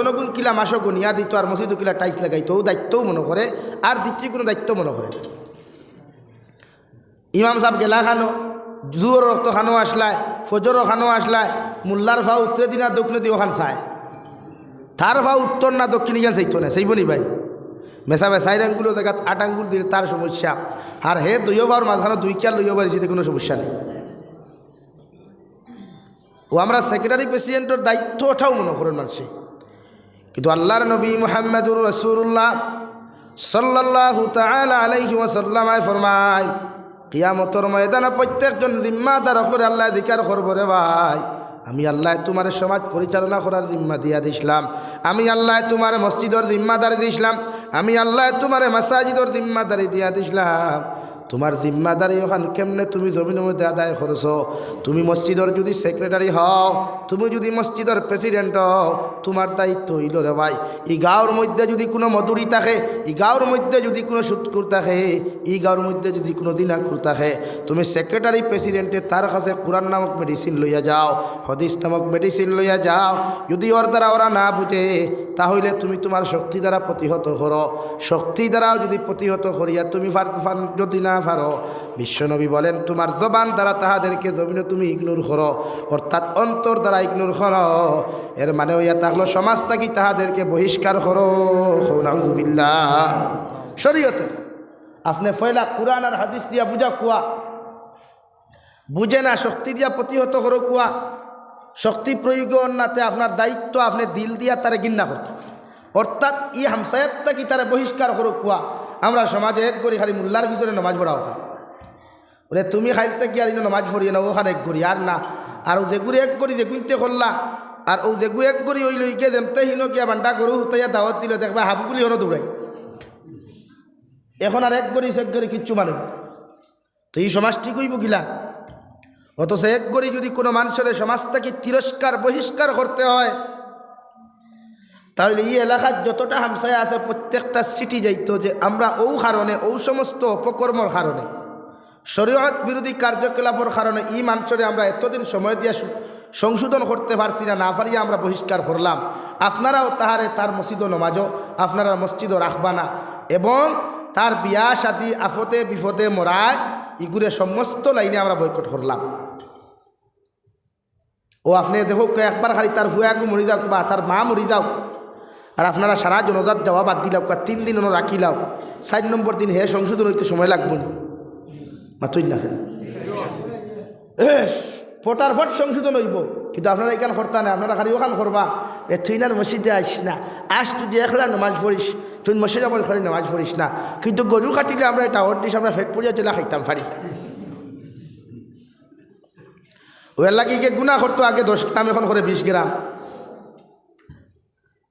বেতনগুন কিলা মাসও গুনিয়া দিত আর মসজিদ কিলা টাইস লাগাইতো দায়িত্বও মনে করে আর দ্বিতীয় কোনো দায়িত্ব মনে করে। ইমাম সাহেব গেলা খানো জুয়র রক্ত খানো আসলায় ফজর খানো আসলায় মোল্লার ভাও উত্তরে দিনা দক্ষিণে দিয়ে ওখান চায়। তার ভাও উত্তর না দক্ষিণ গেন চাইতো না সেইব নি ভাই? মেসাবে চাইর আঙ্গুলো দেখাত আট আঙ্গুল দিলে তার সমস্যা। আর হে দুইও বার মাঝখানে দুই চার লইও পারিছি কোনো সমস্যা নেই। ও আমরা সেক্রেটারি প্রেসিডেন্টের দায়িত্বটাও মনে করেন মানুষে কিন্তু আল্লাহর নবী মোহাম্মদুর রসুল্লাহ সাল্লাহ তাআলা আলাইহি ওয়াসাল্লামায় ফরমায়, কিয়ামতর ময়দানে প্রত্যেকজন জিম্মাদার করে আল্লাহ দিকার করব রে ভাই। আমি আল্লাহ তোমার সমাজ পরিচালনা করার জিম্মা দিয়া দিছিলাম। আমি আল্লাহ তোমার মসজিদর জিম্মাদারি দিছিলাম। আমি আল্লাহ তোমার মাসাজিদর জিম্মাদারি দিয়া দিছিলাম। তোমার জিম্মাদারি ওখান কেমনে তুমি জমিনের মধ্যে আদায় করছ? তুমি মসজিদর যদি সেক্রেটারি হও, তুমি যদি মসজিদর প্রেসিডেন্ট হও, তোমার দায়িত্ব হইল রে ভাই। এই গাঁওর মধ্যে যদি কোনো মধুরি থাকে, এই গাঁওর মধ্যে যদি কোনো সুৎকুর থাকে, এই গাঁওর মধ্যে যদি কোনো দিনাকুর থাকে, তুমি সেক্রেটারি, প্রেসিডেন্টে তার কাছে কোরআন নামক মেডিসিন লইয়া যাও, হদিস নামক মেডিসিন লইয়া যাও। যদি ওর দ্বারা ওরা না বুঝে, তাহলে তুমি তোমার শক্তি দ্বারা প্রতিহত করো। শক্তি দ্বারাও যদি প্রতিহত করিয়া তুমি যদি না পারো, বিশ্বনবী বলেন, তোমার জবান দ্বারা তাহাদেরকে জমিনে তুমি ইগনোর করো। অর্থাৎ অন্তর দ্বারা ইগনোর করো। এর মানে হইয়া থাকল সমাজ থাকি তাহাদেরকে বহিষ্কার করো। নাউজুবিল্লাহ শরীয়তে আপনি ফয়লা কোরআন আর হাদিস দিয়া বুঝা কুয়া। বুঝে না, শক্তি দিয়া প্রতিহত করো কুয়া। শক্তি প্রয়োগ অন্যাতে আপনার দায়িত্ব, আপনি দিল দিয়া তারে গিন্না করতে অর্থাৎ ই হামসায়াতটা কি তারে বহিষ্কার করো কুয়া। আমরা সমাজে এক করি, খালি মোল্লার পিছনে নমাজ পড়া ওখান ওরে তুমি খাইতে কি আর নমাজ পড়িয়ে না ওখানে এক করি আর না। আর ও যেগুড়ি এক করি যেগুনতে করলা, আর ও যেগু এক করি ওই লইকে দেমতে হিনো কিয়া বান্ডা গরু হুতাইয়া দাওয়াত দিল দেখবা হাবগুলি হনো দৌড়াই। এখন আর এক করি সেক করি কিচ্ছু মানে। তো এই সমাজ ঠিক হইব কিলা? অথচ এক করি যদি কোনো মানুষের সমাজ থেকে তিরস্কার, বহিষ্কার করতে হয়, তাহলে এই এলাকার যতটা হামসায় আছে, প্রত্যেকটা সিটি যাইতো যে আমরা ও কারণে ও সমস্ত অপকর্মর কারণে। শরীয়ত বিরোধী কার্যকলাপের কারণে ই মানুষরে আমরা এতদিন সময় দিয়ে সংশোধন করতে পারছি না না পারিয়া আমরা বহিষ্কার করলাম। আপনারাও তাহারে তার মসজিদও নমাজও, আপনারা মসজিদও রাখবা না এবং তার বিয়া সাদী আফতে বিপদে মরায় ইগুরে সমস্ত লাইনে আমরা বয়কট করলাম। ও আপনি দেখো একবার খালি তার ভুয়াগু মরি যাও বা তার মা মরি যাও। আর আপনারা সারা জনজাত যাওয়া বাদ দিলাও তিন দিন রাখিলাও। চার নম্বর দিন হে সংশোধন হইতে সময় লাগবো না। মাতুই না খেলে ফট সংশোধন হইব। কিন্তু আপনারা এখান করতা না আপনারা খালি ওখান করবা। এ তুই না মসজিদে আস না। আস তুই যে একলা নামাজ পড়িস, তুই মসজিদে আমার খালি নামাজ পড়িস না। কিন্তু গরু কাটিলে আমরা এটা দিস আমরা ফেট পড়িয়া চলে খাইতাম ফারি পারি ওই এলাকাকে গুণা করতো? আগে দশ গ্রাম, এখন করে বিশ গ্রাম।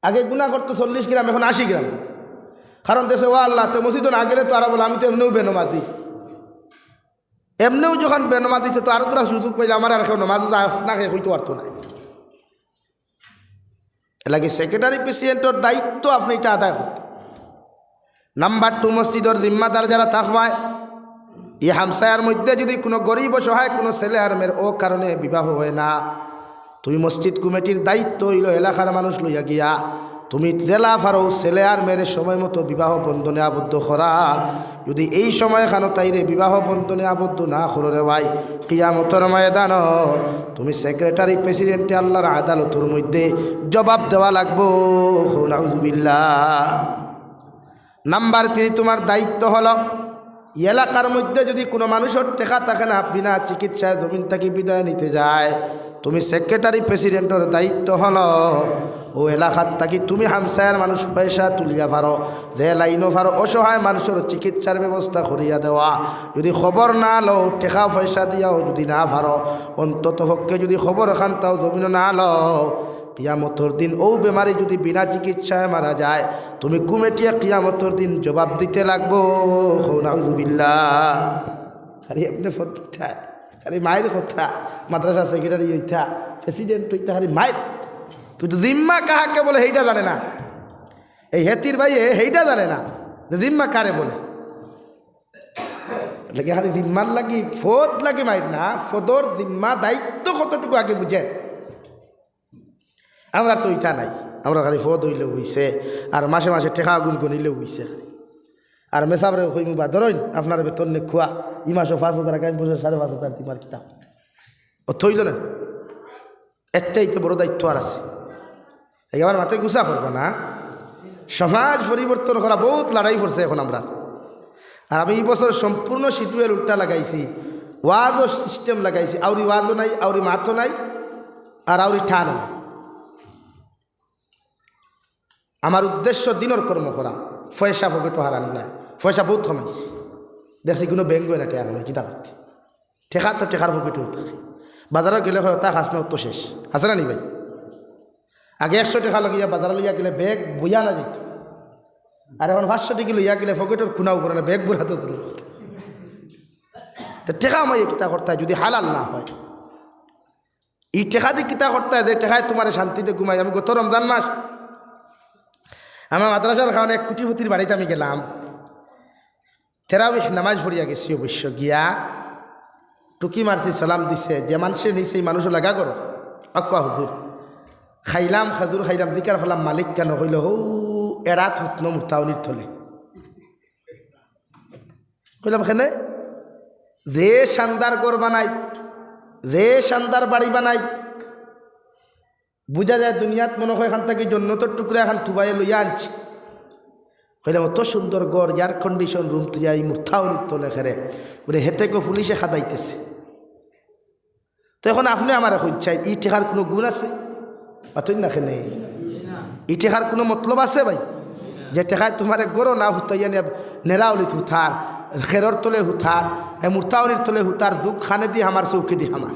আগে গুণা করতো চল্লিশ গ্রাম, এখন আশি গ্রাম। কারণ দেশে, ও আল্লাহ, তো মসজিদ না গেলে তো আর বলে, আমি তো এমনিও বেনমাতি এমনিও যখন বেনমাতি তো আরও তোরা সুযোগ পাইলে আমার আর কেউ নমাজ না খেয়ে হইতে পারতো না। এলাকি সেক্রেটারি প্রেসিডেন্টের দায়িত্ব আপনি এটা আদায় করতেন নাম্বার টু মসজিদের জিম্মাদার যারা থাকবায়, এই হামসায়ার মধ্যে যদি কোনো গরিব সহায় কোনো ছেলে আর মেয়ের ও কারণে বিবাহ হয় না তুমি মসজিদ কমিটির দায়িত্ব হইল এলাকার মানুষ লইয়া গিয়া তুমি জেলা ফারো, ছেলে আর মেয়ের সময় মতো বিবাহ বন্ধনে আবদ্ধ করা। যদি এই সময় খানো তাইরে বিবাহ বন্ধনে আবদ্ধ না করো রে ভাই, কিয়ামতর ময়দান। তুমি সেক্রেটারি প্রেসিডেন্টে আল্লাহর আদালতের মধ্যে জবাব দেওয়া লাগবো। নাম্বার থ্রি তোমার দায়িত্ব হলো এলাকার মধ্যে যদি কোনো মানুষের টেকা থাকে না, বিনা চিকিৎসায় জমিন থেকে বিদায় নিতে যায়। তুমি সেক্রেটারি প্রেসিডেন্টের দায়িত্ব হল। ও এলাকার থাকি তুমি হামসায়ার মানুষ পয়সা তুলিয়া পারো। যে লাইনও পারো, অসহায় মানুষের চিকিৎসার ব্যবস্থা করিয়া দেওয়া। যদি খবর না লও, টেকা পয়সা দিয়াও যদি না পারো। অন্তত পক্ষে যদি খবর খান, তাও জমিন না লও। কিয়ামতর দিন ও বেমারি যদি বিনা চিকিৎসায় মারা যায়, তুমি কুমেটিয়া কিয়ামতর দিন জবাব দিতে লাগবো। নাউজুবিল্লা খালি এমনি কথা খালি মায়ের কথা মাদ্রাসা সেক্রেটারি হইতা প্রেসিডেন্ট হইতা খালি মায়ের। কিন্তু জিম্মা কাহাকে বলে সেইটা জানে না। এই হেতির ভাই সেইটা জানে না যে জিম্মা কারে বলে। খালি জিম্মার লাগি, ফোদ লাগে মায়ের না? ফোদর জিম্মা দায়িত্ব কতটুকু আগে বুঝেন? আমরা তো ইটা নাই। আমরা খালি ফদ হইলে হইছে, আর মাসে মাসে টেকা গুণ গণিলে হইছে আর মেসাবরে হইমু বা আপনার বেতন নে খোয়া। ই পাঁচ হাজার টাকা বছর সাড়ে পাঁচ হাজার তোমার কিতাব। ও থইল না? একটাইতে বড় দায়িত্ব আর আছে। এই আমার মাথায় গুছা করব না। সমাজ পরিবর্তন করা বহুত লড়াই করছে এখন আমরা। আর আমি এই বছর সম্পূর্ণ শিটুয়েল উল্টা লাগাইছি। ওয়াজও সিস্টেম লাগাইছি। আউরি ওয়াজও নাই, আউরি মাথও নাই, আর আউরি ঠানও নাই। আমার উদ্দেশ্য দিনের কর্ম করা। পয়সা পকেটও হারানি না পয়সা বহুত কমাইছি দেখছি কোনো ব্যাংক না টেকা কমাই কিতা করতে ঠেকা তো টেকার পকেটেও থাকে বাজারে গেলে হয় তা খাস না শেষ আছে না নি ভাই আগে একশো টাকা লাগিয়া বাজারে লইয়া গেলে ব্যাগ বইয়া না যেত আর এখন পাঁচশো টাকা লইয়া গেলে পকেটের খুনা উপরে না ব্যাগ বুড়াতে তো টেকা আমায় কিতা করতে যদি হালাল না হয় এই টেকা দিয়ে কিতা করতে হয় যে টেকায় তোমার শান্তিতে ঘুমাই আমি গত রমজান মাস আমার মাদ্রাসার কারণে এক কুটিপতির বাড়িতে আমি গেলাম তেরাবিহ নামাজ ভরিয়া গেছি অবশ্য, গিয়া টুকি মারছি, সালাম দিছে। যে মানুষের নিচে এই মানুষ লাগা করো আকুয়া হুজুর। খাইলাম খাজুর খাইলাম দিকার ফেলাম মালিক কেন হইল হৌ এরাত হুতন মুতাউনির থলে। কইলাম এখানে যে শানদার গড় বানাই, যে শানদার বাড়ি বানাই বুঝা যায় দুনিয়াত মনে হয় এখান থেকে জন্নতর টুকরা এখন থুবাই লইয়া আনছি। কইলাম অত সুন্দর গড় এয়ার কন্ডিশন রুম তুই এই মুথাউনির তোলে খেরে। বলে হেতে কো পুলিশে খাদাইতেছে। তো এখন আপনি আমার এখন চাই ই কোনো গুণ আছে? অতই না খেনে ই কোনো মতলব আছে ভাই? যে টেকায় তোমার গরো না হুতাইয়া নেরাউলিত হুথার খেরর তলে হুথার এ মুরতাউনির তলে হুতার যুগ খানে দি আমার, চৌকে দি আমার।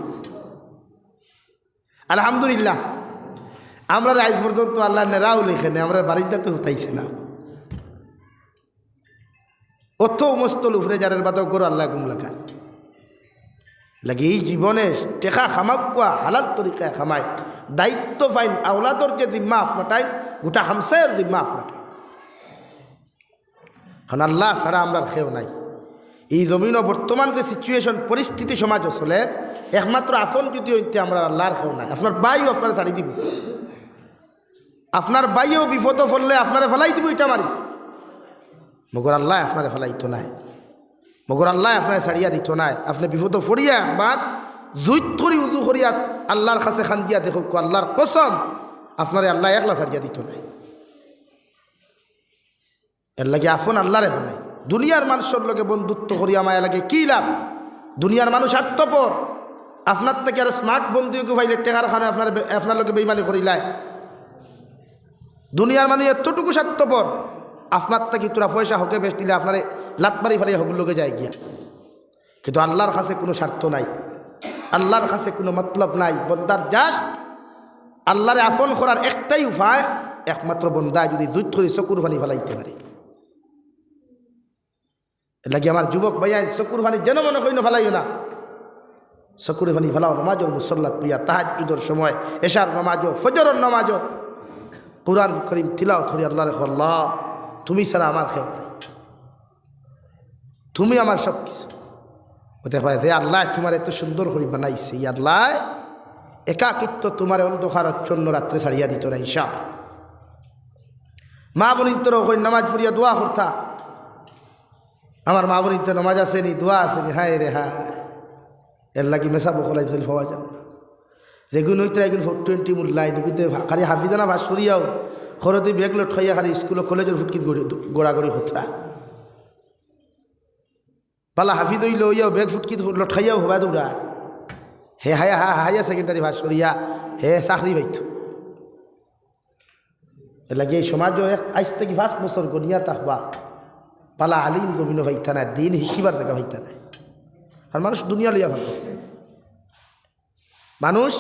আলহামদুলিল্লাহ। আমরা আজ পর্যন্ত আল্লাহ নেরাউল এখানে আমরা বাড়িতে হুতাইছে না। অত মস্তল উফরে যারের বাদক গরো আল্লাহ গুম লাগা লাগে এই জীবনে টেকা খামাকুয়া হালাল তরিকায় খামায়। দায়িত্ব ফাইন আওলাদর যে জিম্মা আপনাটাই গোটা হামসায়ের জিম্মা আপনাটাই এখন আল্লাহ ছাড়া আমরা খেয়েও নাই। এই জমিনও বর্তমান যে সিচুয়েশন পরিস্থিতি সমাজ চলে, একমাত্র আফন যদি হইতে আমরা আল্লাহর খেয়েও নাই। আপনার বাইও আপনার ছাড়ি দিব। আপনার বাইও বিপদ ফললে আপনারা ফেলাই দিব এটা মারি। মগর আল্লাহ আপনারা ফেলাইতো নাই। মগর আল্লাহ আপনার ছাড়িয়া দিত নাই। আপনি বিপদ ফরিয়া একবার জুইত করি উদু করিয়া আল্লাহর কাছে খান দিয়া দেখো আল্লাহর কসম, আপনারে আল্লাহ একলা ছাড়িয়া দিত নাই। এর লাগে আফন আল্লাহরে বানাই। দুনিয়ার মানুষের লগে বন্ধুত্ব করিয়া মায়া লাগে কি লাভ? দুনিয়ার মানুষ আত্মপর। আপনার থেকে আর স্মার্ট বন্ধুকে ভাইলে টেকার খানে আপনার আপনার লগে বেইমানি করিলায়। দুনিয়ার মানুষ এতটুকু স্বার্থপর। আপনার থেকে তোরা পয়সা হকে বেশ দিলে আপনার লাত মারি ফেলে লোকে যায় গিয়া। কিন্তু আল্লাহর কাছে কোনো স্বার্থ নাই। আল্লাহর কাছে কোনো মতলব নাই। বন্দার জাস্ট আল্লাহরে আফন করার একটাই উপায়, একমাত্র বন্দায় যদি দুধ করে চকুর ভানি ফেলাইতে পারে। লাগে আমার যুবক ভাইয়াই চকুর পানি যেন মনে করি না ফেলাইও না। চকুর পানি ফেলাও নমাজও মুসল্লাত পুইয়া তাহাজুদর সময়, এশার নমাজও, ফজরের নমাজও। কোরআন করিম তিলাও থরি আল্লাহ রেখ আল্লাহ তুমি ছাড়া আমার নাই। তুমি আমার সব কিছু। ওতে হয় রে আল্লাহ, তোমার এত সুন্দর করে বানাইছে। ই আল্লাহ, একাকিত্ব তোমার অন্ধকার অচ্ছন্ন রাত্রে ছাড়িয়া দিত না ঈশা মা বোনিন তোর ওই নামাজ পড়িয়া দোয়া করতা। আমার মা বোনিন তো নামাজ আসেনি, দোয়া আসেনি। হায় রে হায়। এর লাগি মেশা বকলাই ধরে হওয়া যান যেগুন হইতে এগুন ফোর টোয়েন্টি মূল্যায় নুকিতে খালি হাফিদানা ভাস সরিয়াও খরতে বেগ লোট খাইয়া খালি স্কুল কলেজের ফুটকিত গোড়াগড়ি হতা পালা হাফিদ হইল ইয়া বেগ ফুটকিত লঠাইয়াও হবা দৌড়া। হে হায়া, হা হায়া সেকেন্ডারি ভাস করিয়া হে চাকরি পাইত লাগে এই এক আজ থেকে পাঁচ বছর গনিয়া তাহবা পালা আলিম গমিন ভাইতা না দিন শিকিবার দেখা ভাইতা নাই। আর মানুষ দুনিয়া লইয়া ভাগ মানুষ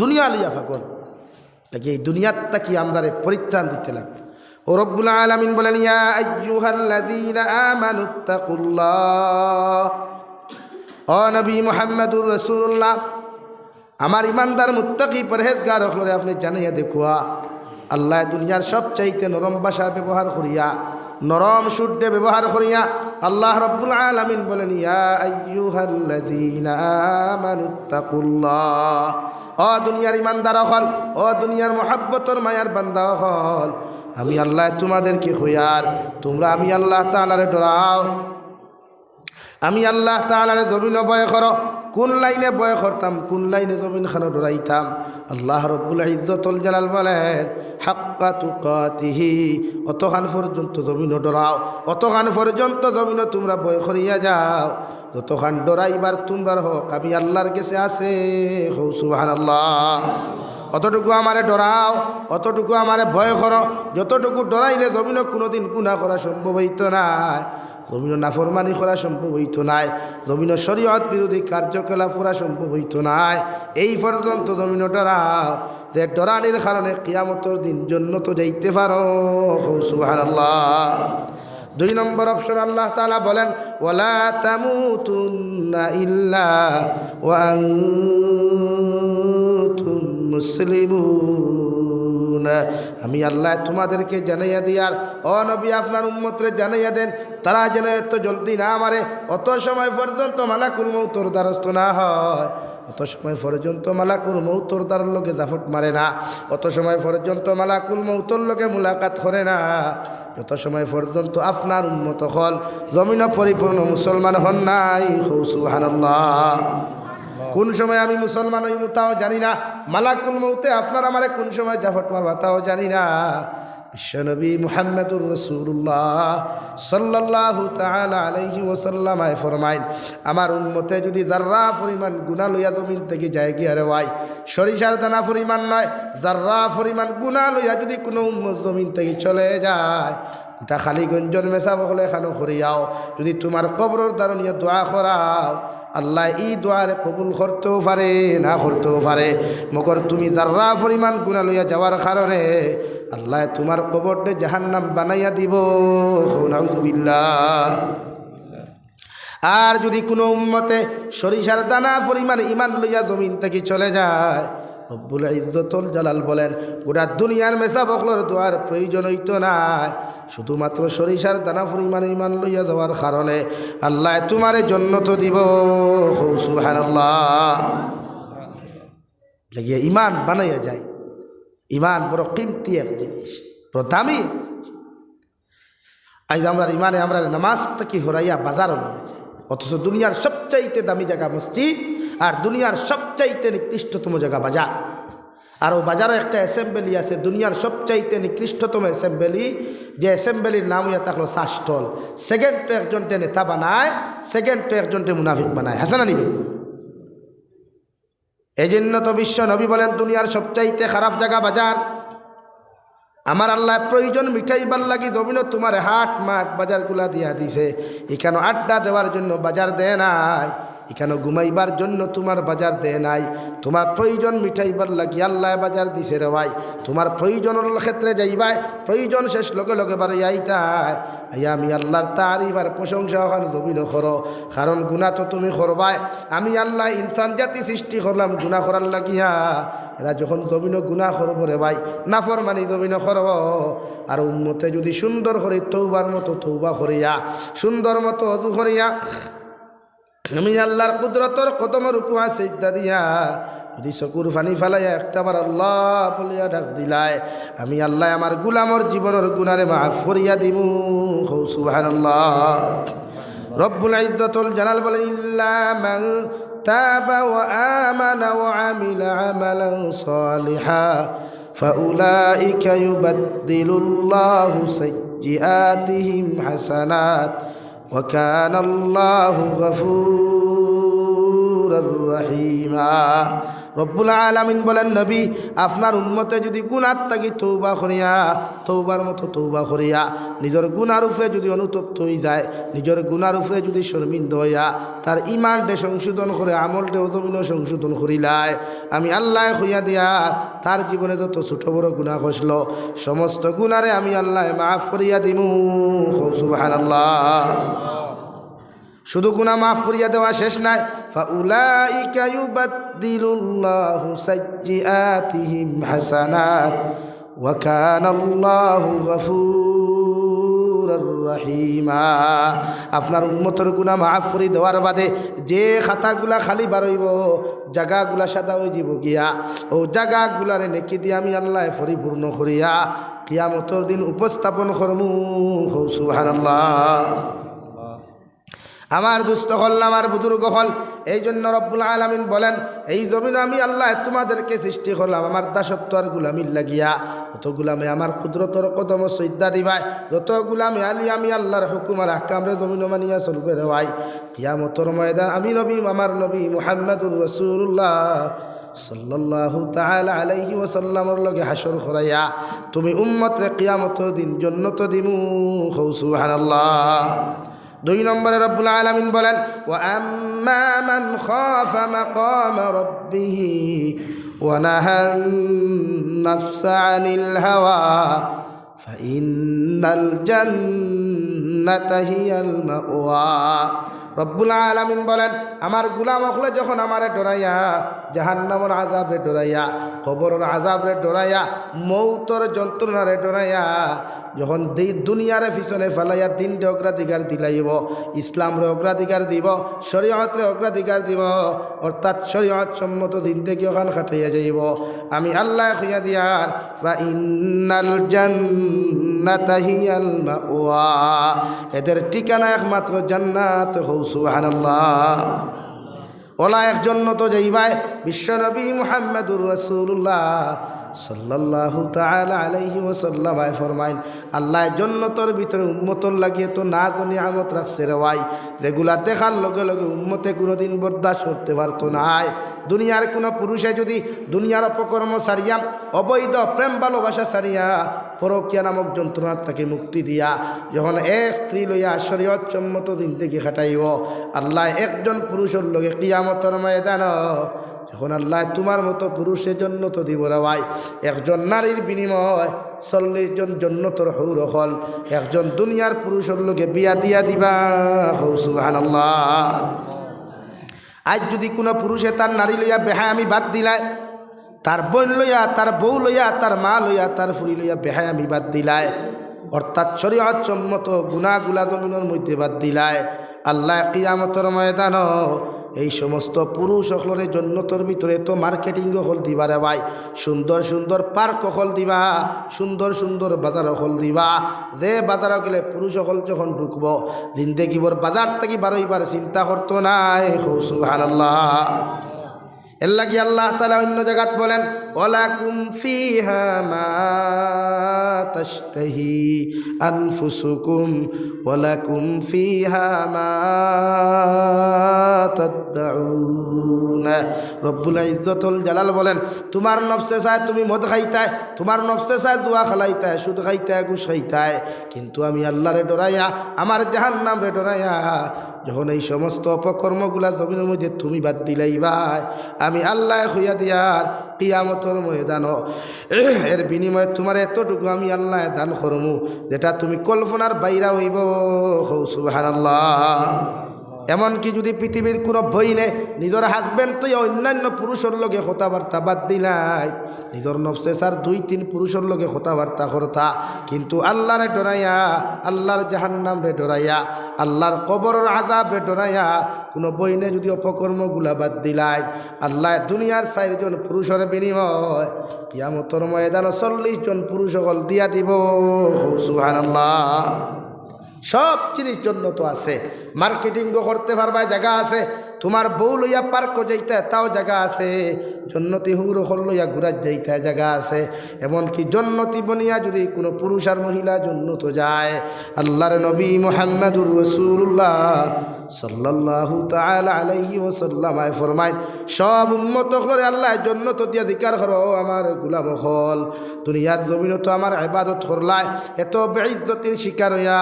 দুনিয়া লইয়া ফাগল। লাগে এই দুনিয়ার তাকি আমরা পরিত্রাণ দিতে লাগবে? ও রব্বুল আলামিন বলেন, ইয়া আইয়ুহাল্লাযীনা আমানুত্তাকুল্লাহ ও নবী মুহাম্মদুর রাসূলুল্লাহ, আমার ইমানদার মুত্তাকি পরহেজগার হলরে আপনি জানাইয়া দেখুয়া, আল্লাহ দুনিয়ার সবচাইতে নরম ভাষা ব্যবহার করিয়া, নরম শুদ্ধে ব্যবহার করিয়া, আল্লাহ রব্বুল আলামিন বলেন, ইয়া আইয়ুহাল্লাযীনা আমানুত্তাকুল্লাহ অ দুনিয়ার ইমানদার হল, অ দুনিয়ার মহাব্বতর মায়ার বান্দা হল। আমি আল্লাহ তোমাদেরকে হইয়ার তোমরা আমি আল্লাহ তালারে ডরাও। আমি আল্লাহ তালারে জমিন বয় করো, কোন লাইনে বয় করতাম, কোন লাইনে জমিন খানো ডরাইতাম। আল্লাহ রব্বুল ইজ্জতুল জালাল বলেন, হাক্কা তুকাতিহি, অতখান পর্যন্ত জমিন ডরাও, অতখান পর্যন্ত জমিন তোমরা বয় করিয়া যাও। যতখান ডরাইবার তোমরা হোক, আমি আল্লাহর কাছে আছে। হৌ সুবাহান আল্লাহ অতটুকু আমারে ডরাও, অতটুকু আমারে ভয় করো। যতটুকু ডরাইলে জমিন কোনোদিন গুণা করা সম্ভব হইত নাই জমিন নাফরমানি করা সম্ভব হইত নাই জমিন শরীয়ত বিরোধী কার্যকলাপ করা সম্ভব হইত নাই এই পর্যন্ত জমিন ডরাও। যে ডরানির কারণে কিয়ামতর দিন জন্য তো যাইতে পারো। সুবাহ আল্লাহ দুই নম্বর অপশন আল্লাহ তালা বলেন ওলা তামুতুন্না ইল্লা মুসলিমুন। আমি আল্লাহ তোমাদেরকে জানাইয়া দিয়ার অনবী আপনার উম্মতরে জানাইয়া দেন, তারা যেন এত জলদি না মারে, অত সময় পর্যন্ত মালাকুল মৌতর দ্বারস্থ না হয়। অত সময় পর্যন্ত মালাকুল মৌতর দ্বার লোকে জাফট মারে না, অত সময় পর্যন্ত মালাকুল মৌতর লোকে মুলাকাত করে না। যত সময় পর্যন্ত আপনার উন্নত হল। জমিন পরিপূর্ণ মুসলমান হন নাই। সুবহানাল্লাহ। কোন সময় আমি মুসলমান হইব তাও জানি না। মালাকুল মৌতে আপনার আমারে কোন সময় জাফট মারবা তাও জানি না। বিশ্বনবী মুহাম্মদুর রসুল্লাহ সাল্লাহ তালা আলহি ওসাল্লামায় ফরমাইন, আমার উন্মতে যদি জার্রা পরিমাণ গুণা লইয়া জমিন থেকে যায় গিয়া রে ভাই, সরিষার দানা পরিমাণ নয় জার্রা পরিমাণ গুণা লইয়া যদি কোনো উন্মত জমিন থেকে চলে যায়, গোটা খালি গঞ্জন মেশা বকলে খানো করিয়াও, যদি তোমার কবরের দ্বারণীয় দোয়া করাও, আল্লাহ ই দোয়ারে কবুল করতেও পারে, না করতেও পারে, মগর তুমি যার্রা পরিমাণ গুণা লইয়া যাওয়ার কারণে আল্লাহ তোমার কবরটে জাহান্নাম বানাইয়া দিব। আর যদি কোনো উম্মতে সরিষার দানা পরিমাণ ইমান লইয়া জমিন থেকে চলে যায়, রব্বুল জালাল বলেন, গোটা দুনিয়ার মেসা বকলর দোয়ার প্রয়োজন হইতো নাই শুধুমাত্র সরিষার দানা পরিমাণ ইমান লইয়া দেওয়ার কারণে আল্লাহ তোমারে জন্য তো দিব সুবহানাল্লাহ। লাগিয়ে ইমান বানাইয়া যায়। ইমান বড় কিমতি এক জিনিস। বড় দামি আজ আমরা ইমানে আমরা নামাজ থেকে হরাইয়া বাজারও নিয়ে যায় অথচ দুনিয়ার সবচাইতে দামি জায়গা মসজিদ আর দুনিয়ার সবচাইতে নিকৃষ্টতম জায়গা বাজার। আর ও বাজারে একটা অ্যাসেম্বলি আছে, দুনিয়ার সবচাইতে নিকৃষ্টতম অ্যাসেম্বলি। যে অ্যাসেম্বলির নাম হইয়া থাকল শাস্টল সেকেন্ড তো একজনটে নেতা বানায়, সেকেন্ড তো একজনটে মুনাফিক বানায়। হাসানা নিবে। এই জন্য তো বিশ্ব নবী বলেন, দুনিয়ার সবচাইতে খারাপ জায়গা বাজার। আমার আল্লাহ প্রয়োজন মিঠাইবার লাগি জমিন তোমার হাট মাঠ বাজারগুলা দিয়া দিছে। এখানে আড্ডা দেওয়ার জন্য বাজার দেয় নাই। এখানে ঘুমাইবার জন্য তোমার বাজার দেয় নাই। তোমার প্রয়োজন মিঠাইবার লাগি আল্লাহ বাজার দিছে রে ভাই। তোমার প্রয়োজনের ক্ষেত্রে যাইবাই, প্রয়োজন শেষ লগে লগে বারে যাইতাই আইয়া আমি আল্লাহর তারিবার প্রশংসা ওখানে জমিন করো কারণ গুণা তো তুমি করবাই আমি আল্লাহ ইনসান জাতি সৃষ্টি করলাম গুণা করার লাগিয়া এরা যখন জমিন গুণা করব রে ভাই নাফর মানি জমিন করব। আর উন্নতে যদি সুন্দর করে তৌবার মতো তৌবা করিয়া, সুন্দর মতো অদু করিয়া আমি আল্লাহর কুদরতর কদম রুকুয়া সিদ্ধা দিয়া যদি চকুর ফানি ফেলাইয়া একটাবার আল্লাহ বলিয়া ডাক দিলায় আমি আল্লাহ আমার গুলামর জীবনের গুণারে মাফ করিয়া দিমু। হৌ সুবাহান রব্বুল ইজ্জতুল জালাল বলেন, ইল্লা মান তাবা ওয়া আমানা ওয়া আমিলা আমালান সালিহা, ফাউলাইকা ইউবাদদিলুল্লাহু সাইয়্যাতিহিম হাসানাত। وكان الله غفورا رحيما. রব্বুল আলামিন বলেন, নবী, আপনার উন্মতে যদি গুণার তাকি তৌবা করিয়া তৌবার মতো তৌবা করিয়া, নিজের গুণার উপরে যদি অনুতপ্ত হয়ে যায়, নিজের গুণার উপরে যদি শর্মিন্দ হইয়া, তার ইমানটে সংশোধন করে, আমলটে অদমিন সংশোধন করিলায়, আমি আল্লাহ হইয়া দিয়া তার জীবনে যত ছোট বড় গুণা খসল সমস্ত গুণারে আমি আল্লাহ মাফ করিয়া দিমু। সুবাহান আল্লাহ শুধু গুণা মাফ করিয়া দেওয়া শেষ নাই। হাসানাত। আপনার উন্মতর গুণা মাফ করে দেওয়ার বাদে যে খাতাগুলা খালি বারইব জাগাগুলা সাদা হয়ে যাব গিয়া। ও জাগাগুলারে নেকি দিয়ে আমি আল্লাহ পরিপূর্ণ করিয়া কিয়ামতর দিন উপস্থাপন করমু। সুবহানাল্লাহ। আমার দুষ্ট হল, আমার বুদুর্গ হল। এই জন্য রব্বুল আলমিন বলেন, এই জমিন আমি আল্লাহ তোমাদেরকে সৃষ্টি করলাম। আমার দাসত্ব আর গুলামির লাগিয়া, যত গুলামে আমার ক্ষুদ্রতর কদম সৈদ্যা দিবাই যত গুলামে আলি আমি আল্লাহর হুকুমার আকামরে জমিন মানিয়া চলবে রেওয়াই কিয়ামতর ময়দান আমি নবী, আমার নবী মুহাম্মদুর রসুল্লাহ সাল্লাল্লাহু তাআলা আলাইহি ওয়াসাল্লামর লগে হাসর করাইয়া, তুমি উম্মতরে কিয়ামতর দিন জন্নত দিমু। হৌ সুবহানাল্লাহ। দুই নম্বরে রব্বুল আলমিন বলেন ও আম্মান রব্বিহি ওনাহানিল হাওয়া ফাইনাল জান্নাতাহিয়াল মাওয়া। রব্বুল আলমিন বলেন, আমার গুলাম অখলে যখন আমারে ডরাইয়া জাহান্নামর আজাবরে ডরাইয়া, কবরের আজাবরে ডরাইয়া, মৌতর যন্ত্রণারে ডরাইয়া যখন দুনিয়ারে পিছনে ফেলাইয়া তিনটে অগ্রাধিকার দিলাইব, ইসলামরে অগ্রাধিকার দিব, শরীয়তরে অগ্রাধিকার দিব, অর্থাৎ শরীয়ত সম্মত দিন থেকে ওখান খাটাইয়া যাইব। আমি আল্লাহ খুঁয়া দিয়ার বা ইন্নাল জান্নাতা হিয়াল মাওয়া। এদের ঠিকানা একমাত্র জান্নাত হৌ সুবহানাল্লাহ। ওলা একজন তো যাইবাই বিশ্বনবী মুহাম্মদুর রসুল্লাহ তাআলা আলাইহি ওয়াসাল্লাম আয় ফরমাইন আল্লাহ জন্নতর ভিতরে উম্মতর লাগিয়ে তো না তো নিয়ামত রাখছে রে ভাই। যেগুলা দেখার লগে লগে উম্মতে কোনোদিন বরদাস্ত করতে পারতো নাই। দুনিয়ার কোনো পুরুষে যদি দুনিয়ার অপকর্ম সারিয়া অবৈধ প্রেম ভালোবাসা সারিয়া পরকিয়া নামক যন্ত্রণার তাকে মুক্তি দিয়া, যখন এক স্ত্রী লইয়া শরীয়ত সম্মত দিন থেকে খাটাইব, আল্লাহ একজন পুরুষের লগে কিয়ামতর ময়দান যখন আল্লাহ তোমার মতো পুরুষের জন্য তো দিব রে ভাই। একজন নারীর বিনিময় চল্লিশ জন জন্য তোর হৌর হল। একজন দুনিয়ার পুরুষের লোকে বিয়া দিয়া দিবা। হৌ সুবহানাল্লাহ। আজ যদি কোনো পুরুষে তার নারী লইয়া বেহায় আমি বাদ দিলাই তার বোন লইয়া, তার বউ লইয়া, তার মা লইয়া, তার ফুরি লইয়া বেহায় আমি বাদ দিলাই অর্থাৎ শরীয়ত সম্মত গুণাগুলা জমিনের মধ্যে বাদ দিলাই আল্লাহ কিয়ামতর ময়দান এই সমস্ত পুরুষ সকলের তোর ভিতরে তো মার্কেটিং হল দিবা রে ভাই। সুন্দর সুন্দর পার্ক হল দিবা। সুন্দর সুন্দর বাজার হল দিবা। যে বাজার গেলে পুরুষ সকল যখন ঢুকব জিন্দেগিবর বাজার থেকে বারোইবার চিন্তা করতো নাই। সুবহানাল্লাহ। এর লাগি আল্লাহ তালা অন্য জায়গাত বলেন ওলাকুম ফিহা মা তাশতাহি আনফুসুকুম ওলাকুম ফিহা মা তাদউন রব্বুল ইজ্জতুল জালাল বলেন, তোমার নফসে চায় তুমি মদ খাইতায়, তোমার নফসে চায় দোয়া খালাইতায়, সুদ খাইতায়, ঘুষ খাইতায়। কিন্তু আমি আল্লাহরে ডরাইয়া, আমার জাহান্নাম রে ডরাইয়া, যখন এই সমস্ত অপকর্মগুলা জমিনের মধ্যে তুমি বাদ দিলাই ভাই আমি আল্লাহ হইয়া দিয়ার কিয়ামতর ময়দান এর বিনিময়ে তোমার এতটুকু আমি আল্লাহ দান করমু, যেটা তুমি কল্পনার বাইরা হইব। সুবহানাল্লাহ। এমনকি যদি পৃথিবীর কোনো বই নে নিজের হাজবেন্ড তুই অন্যান্য পুরুষের লগে কথাবার্তা বাদ দিলাই, নিজের নবসে সার দুই তিন পুরুষের লগে কথাবার্তা করতা, কিন্তু আল্লাহরে ডরাইয়া, আল্লাহর জাহান্নাম রে ডরাইয়া, আল্লাহর কবরের আজাব ডরাইয়া কোনো বইনে যদি অপকর্মগুলা বাদ দিলাই, আল্লাহ দুনিয়ার চারিজন পুরুষের বিনিময় কিয়ামতর ময়দান চল্লিশ জন পুরুষ সকল দিয়া দিব। সুবহানাল্লাহ। সব জিনিস জন্য তো আছে। মার্কেটিংও করতে পারবা, জায়গা আছে। তোমার বউ লইয়া পার্কও যাইতে তাও জায়গা আছে। জন্নতি হুর হল লইয়া ঘুরার যাইতে জায়গা আছে। এমনকি জন্নতি বনিয়া যদি কোনো পুরুষ আর মহিলা জন্নত যায়, আল্লাহর নবী মোহাম্মদুর রসুল্লাহ সাল্লাল্লাহু তাআলা আলাইহি ওয়াসাল্লাম আয় ফরমায়, সব উম্মত হলে আল্লাহ জন্নত দিয়া ধিকার করো আমার গুলাম হল, দুনিয়ার জমিন তো আমার ইবাদত করলায়, এত হইয়া,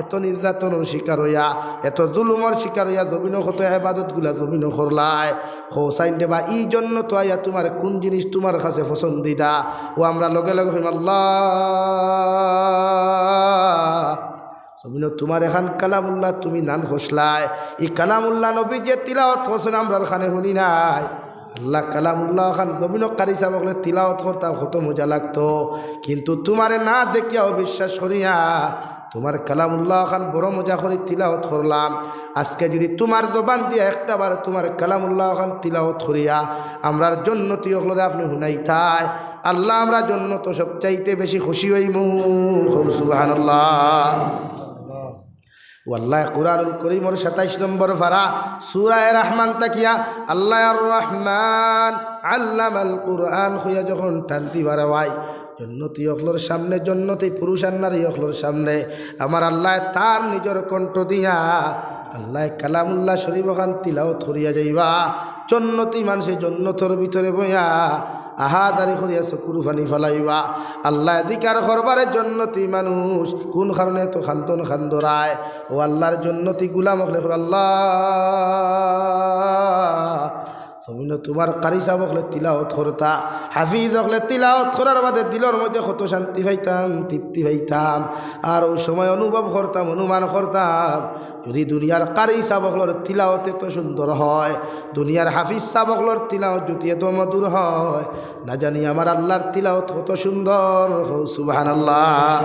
এত নির্যাতনের শিকার হইয়া, এত জুলুমর শিকার হইয়া জমিন কত ইবাদতগুলা জমিন করলায় হোসাইন দেবা, এই জন্য তো আইয়া তোমার কোন জিনিস তোমার কাছে পছন্দিদা, ও আমরা লগে লগে হইম, আল্লাহ জমিন তোমার এখান কালামুল্লাহ, তুমি নান খসলায় এই কালামুল্লাহ নবী যে তিলাওয়াত হোসেন আমরা খানে শুনি নাই। আল্লাহ কালামুল্লাহ খান নবীন কারি সাহেব বলে, তিলাওয়াত করতাম কত মজা লাগতো। কিন্তু তোমারে না দেখিয়াও বিশ্বাস করিয়া তোমার কালামুল্লাহ খান বড় মজা করে তিলাওয়াত করলাম। আজকে যদি তোমার জবান দিয়ে একটা বার তোমার কালামুল্লাহ খান তিলাওয়াত করিয়া, আমরার জন্য তুই হলরে আপনি হুনাইতাই আল্লাহ আমরা জন্য তো সবচাইতে বেশি খুশি হইমু। সুবাহ ওয়াল্লাহ কুরআনুল الكريم সাতাইশ নম্বর ফারা সুরায় রহমান তাকিয়া আল্লাহ রহমান আল্লাম আল কুরআন হইয়া যখন টানতি বাড়াওয়াই জন্নতি অখলোর সামনে, জন্নতি পুরুষ আর নারী অখলোর সামনে, আমার আল্লাহ তার নিজের কণ্ঠ দিয়া, আল্লাহ কালামুল্লাহ শরীফ খান তিলাও থরিয়া যাইবা। জন্নতি মানুষে জন্নতর ভিতরে বইয়া আহাদারি করিয়া চকুর ফানি ফেলাইবা। আল্লাহ দিকার করবারের জন্নতি মানুষ কোন কারণে তো খান্তন খান্দরায়? ও আল্লাহর জন্নতি গুলাম আল্লাহ। সমিন তোমার কারি হলে তিলাওত করতা, হাফিজ হলে তিলাওত করার বাদে দিলর মধ্যে কত শান্তি পাইতাম, তৃপ্তি পাইতাম। আর ওই সময় অনুভব করতাম, অনুমান করতাম যদি দুনিয়ার কারি সাবকলর তিলাওত তো সুন্দর হয়, দুনিয়ার হাফিজ সাবকলর তিলাওত যদি এত মধুর হয়, না জানি আমার আল্লাহর তিলাওত কত সুন্দর। হৌ সুবাহান আল্লাহ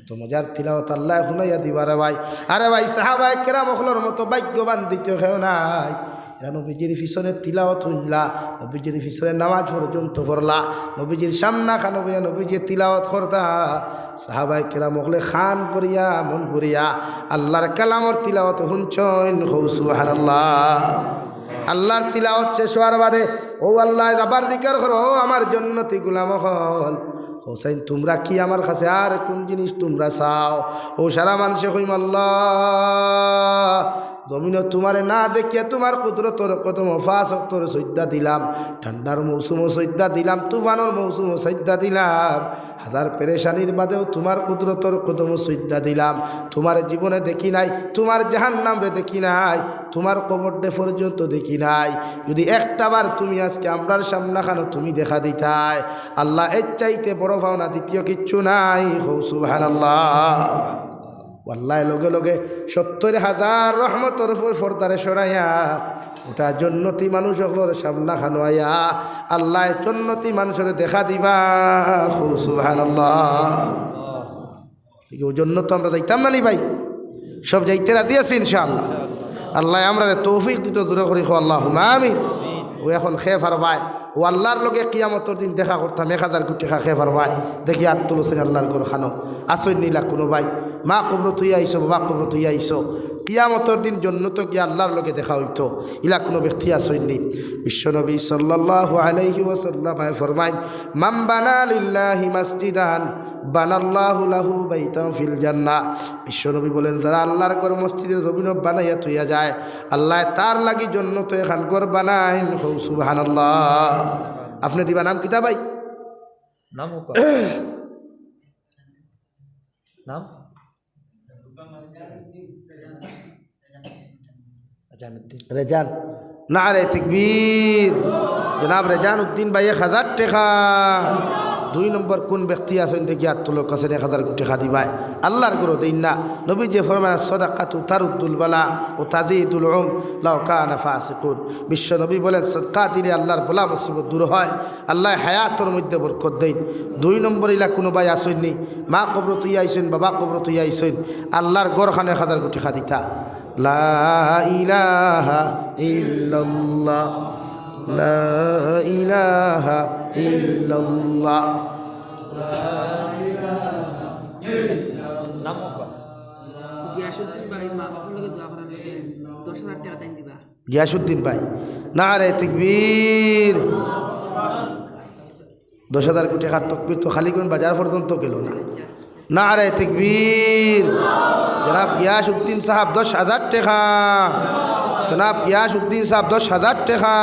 এত মজার তিলাওত আল্লাহ শুনাইয়া দিবারে ভাই। আরে ভাই সাহাবাই কেরাম অখলর মতো ভাগ্যবান দিতে হয় নাই। এরা নবীজির পিছনে তিলাওত হইলা, নবীজির পিছনে নামাজ পর্যন্ত করলা নবীজির সামনা খান বইয়া নবীজির তিলাওত করতা। সাহাবাই কেরাম মকলে খান পড়িয়া, মন ভরিয়া, আল্লাহর কালামর তিলাওত হুঞ্চন হৌ সুবহানাল্লাহ। আল্লাহর তিলাওত শেষ হওয়ার বাদে, ও আল্লাহ আবার দিকার করো আমার জন্নতি গুলাম হল। হোসাইন তোমরা কি আমার কাছে আর কোন জিনিস তোমরা চাও? ও সারা মানুষে কইম, আল্লাহ। জমিন তোমারে না দেখিয়া তোমার কুদরতর কত মফাস তোর সৈদ্যা দিলাম। ঠান্ডার মৌসুমও সৈদ্যা দিলাম, তুফানোর মৌসুমও সৈদ্যা দিলাম। হাজার পেরেশানির বাদেও তোমার কুদরতর কদম সৈদ্যা দিলাম। তোমার জীবনে দেখি নাই, তোমার জাহান নামরে দেখি নাই, তোমার কবর ডে পর্যন্ত দেখি নাই। যদি একটাবার তুমি আজকে আমরার সামনাখানো তুমি দেখা দিতাই, আল্লাহ এর চাইতে বড় ভাওনা দ্বিতীয় কিচ্ছু নাই। হৌ আল্লাহ আল্লাহ লগে লগে সত্তর হাজার রহমতর ফর্দারে সরাইয়া ওটা জন্নতি মানুষ সকলের সামনা খানোয়াইয়া আল্লাহ জন্নতি মানুষের দেখা দিবা। সুহান ওই জন্য তো আমরা যাইতাম না নি ভাই? সব যাইতে রাতি আছি ইনশাআল্লাহ। আল্লাহ আমরা তৌফিক দিত দূরে করি খো আল্লাহ আমি ও এখন খে ফারবাই ও আল্লাহর লগে কিয়ামতর দিন দেখা করতাম, এক হাজার কোটি খা খে ফারবাই দেখি আর তুলছেন আল্লাহর ঘর খানো। আসই নিলা কোনো ভাই। মা কবর তুই আইসো বাবা কবর তুই আইসো। কিয়ামতর দিন জন্য তো কি আল্লাহর লগে দেখা হইতো? ইলা কোনো ব্যক্তি আসইনি বিশ্বনবী সাল্লাল্লাহু আলাইহি ওয়াসাল্লাম ফরমাইন মাম বানা লিল্লাহি মাসজিদান বানাল্লাহু বাইতাম ফিল জান্নাহ। বিশ্বনবী বলেন যারা আল্লাহর ঘর মসজিদে জমিন বানাইয়া তুইয়া যায় আল্লাহ তার লাগি জন্য তো এখান ঘর বানাইন হৌ সুবহানাল্লাহ। আপনি দিবা নাম কিতা ভাই? নাম নাম? রেজান। না রে তকবীর। জনাব রেজান উদ্দিন ভাই এক হাজার টাকা। দুই নম্বর কোন ব্যক্তি আছেন দেখি আত্মলোক আছেন এক হাজার টাকা দিবাই আল্লাহর করো দিন না। নবী যে ফরমান সদাকাতু তার উদ্দুল বালা ও তাদিদুল ওম কানা ফাসিকুন। বিশ্ব নবী বলেন সদকা দিলে আল্লাহর বলা মুসিবত দূর হয়। আল্লাহ হায়াতর মধ্যে বরকত দেন। দুই নম্বর ইলা কোনো ভাই আসেননি মা কবর তুই আইসেন বাবা কবর তুই আইসেন আল্লাহর গড়খানে এক হাজার টাকা দিতা লা ইলাহা ইল্লাল্লাহ। লা ইলাহা ইল্লাল্লাহ। নাম হোক গিয়াসুদ্দিন ভাই না রে তকবীর। দশ হাজার কোটি টাকার তকবীর তো খালি কোন বাজার পর্যন্ত গেল না। না রে তকবীর জনাব গিয়াস উদ্দিন সাহাব দশ হাজার টাকা জনাব গিয়াস উদ্দিন সাহাব দশ হাজার টাকা